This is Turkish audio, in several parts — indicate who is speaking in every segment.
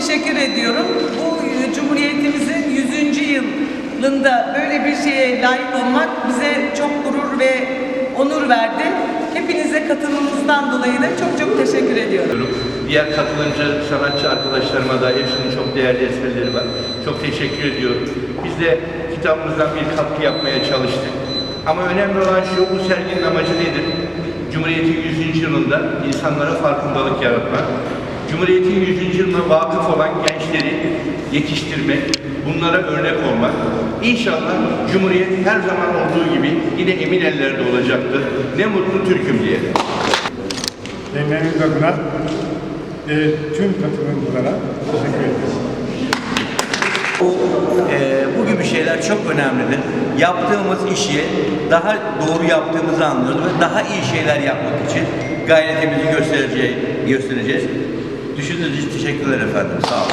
Speaker 1: teşekkür ediyorum. Bu e, Cumhuriyetimizin 100. yılında böyle bir şeye layık olmak bize çok gurur ve onur verdi. Hepinize katılımınızdan dolayı da çok çok teşekkür ediyorum.
Speaker 2: Diğer katılımcı sanatçı arkadaşlarıma da hepsinin çok değerli eserleri var. Çok teşekkür ediyorum. Biz de kitabımızdan bir katkı yapmaya çalıştık. Ama önemli olan şu, bu serginin amacı nedir? Cumhuriyet'in 100. yılında insanlara farkındalık yaratmak. Cumhuriyet'in 100. yılına vakıf olan gençleri yetiştirmek, bunlara örnek olmak. İnşallah Cumhuriyet her zaman olduğu gibi yine emin ellerde olacaktır. Ne mutlu Türk'üm diye.
Speaker 3: Derneğimiz adına e, tüm katılımcılara teşekkür ederiz.
Speaker 4: Ee, bu gibi şeyler çok önemlidir. Yaptığımız işi daha doğru yaptığımızı anlıyoruz ve daha iyi şeyler yapmak için gayretimizi göstereceğiz. göstereceğiz. Düşündüğünüz için teşekkürler efendim. Sağ olun.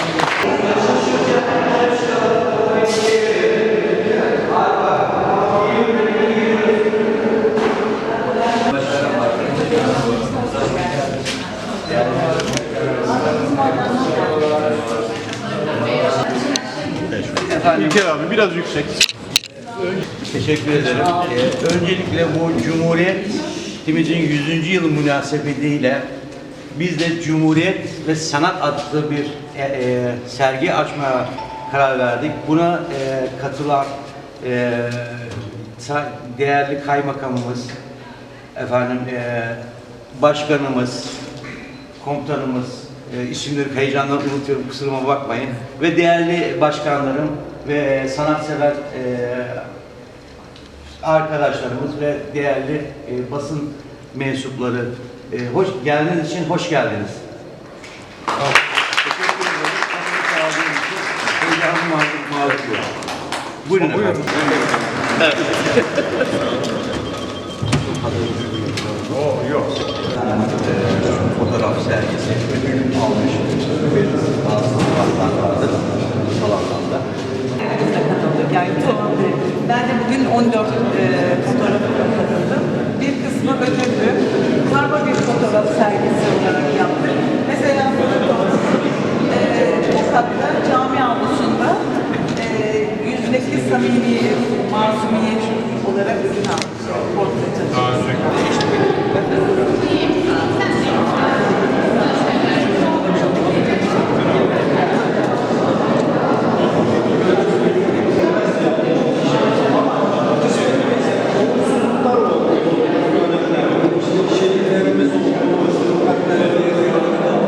Speaker 3: İlker abi biraz yüksek.
Speaker 4: Teşekkür ederim. Ee, öncelikle bu Cumhuriyetimizin 100. yılı münasebetiyle biz de Cumhuriyet ve Sanat adlı bir e, e, sergi açmaya karar verdik. Buna e, katılan e, değerli kaymakamımız, efendim e, başkanımız, komutanımız, e, isimleri heyecandan unutuyorum kusuruma bakmayın ve değerli başkanlarım ve sanatsever e, arkadaşlarımız ve değerli e, basın mensupları e, hoş geldiğiniz için hoş geldiniz. Buyurun efendim. Evet. Fotoğraf sergisi ödül almış bir bazı sanatlar vardır. Salonlarda. Ben de bugün 14 e, fotoğrafı olarak ürün almış. Portföy Daha önce